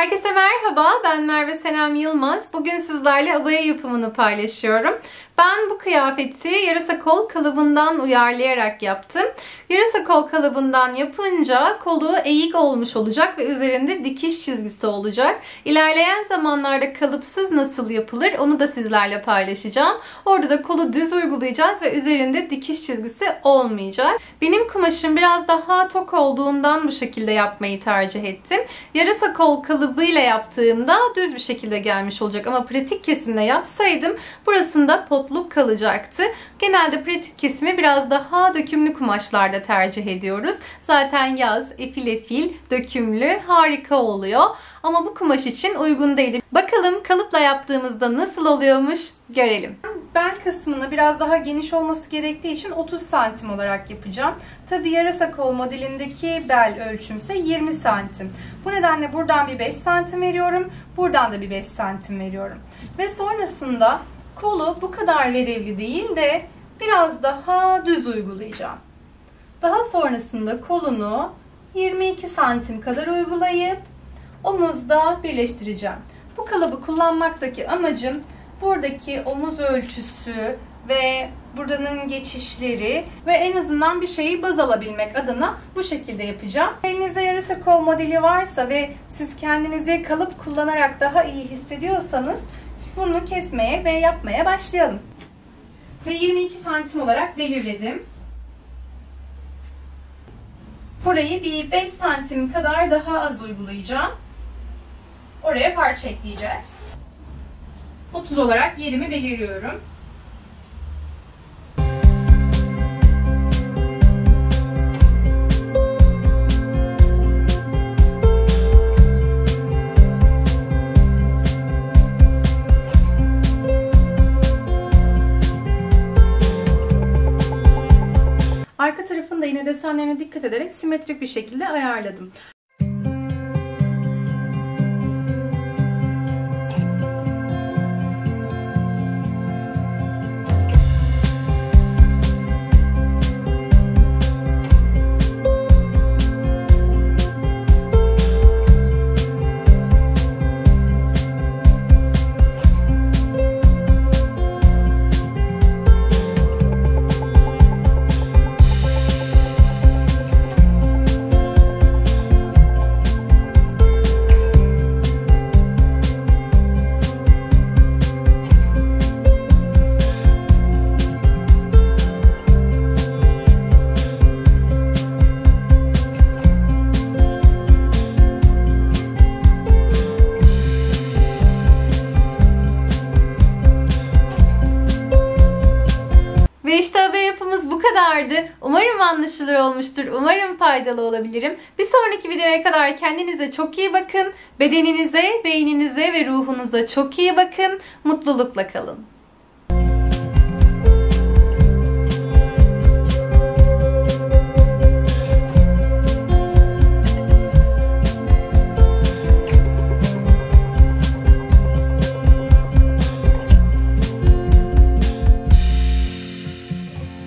Herkese merhaba, ben Merve Senem Yılmaz. Bugün sizlerle abaya yapımını paylaşıyorum. Ben bu kıyafeti yarasa kol kalıbından uyarlayarak yaptım. Yarasa kol kalıbından yapınca kolu eğik olmuş olacak ve üzerinde dikiş çizgisi olacak. İlerleyen zamanlarda kalıpsız nasıl yapılır onu da sizlerle paylaşacağım. Orada da kolu düz uygulayacağız ve üzerinde dikiş çizgisi olmayacak. Benim kumaşım biraz daha tok olduğundan bu şekilde yapmayı tercih ettim. Yarasa kol kalıbıyla yaptığımda düz bir şekilde gelmiş olacak ama pratik kesimle yapsaydım burasında potluk kalacaktı. Genelde pratik kesimi biraz daha dökümlü kumaşlarda tercih ediyoruz. Zaten yaz efil efil dökümlü harika oluyor. Ama bu kumaş için uygun değil. Bakalım kalıpla yaptığımızda nasıl oluyormuş görelim. Bel kısmını biraz daha geniş olması gerektiği için 30 santim olarak yapacağım. Tabi yarasa kol modelindeki bel ölçüm ise 20 santim. Bu nedenle buradan bir 5 santim veriyorum. Buradan da bir 5 santim veriyorum. Ve sonrasında kolu bu kadar verevli değil de biraz daha düz uygulayacağım. Daha sonrasında kolunu 22 santim kadar uygulayıp omuzda birleştireceğim. Bu kalıbı kullanmaktaki amacım buradaki omuz ölçüsü ve buranın geçişleri ve en azından bir şeyi baz alabilmek adına bu şekilde yapacağım. Elinizde yarısı kol modeli varsa ve siz kendinizi kalıp kullanarak daha iyi hissediyorsanız bunu kesmeye ve yapmaya başlayalım. Ve 22 santim olarak belirledim. Burayı bir 5 santim kadar daha az uygulayacağım. Oraya farça ekleyeceğiz. 30 olarak yerimi belirliyorum. Da yine desenlerine dikkat ederek simetrik bir şekilde ayarladım. Kadardı. Umarım anlaşılır olmuştur. Umarım faydalı olabilirim. Bir sonraki videoya kadar kendinize çok iyi bakın. Bedeninize, beyninize ve ruhunuza çok iyi bakın. Mutlulukla kalın.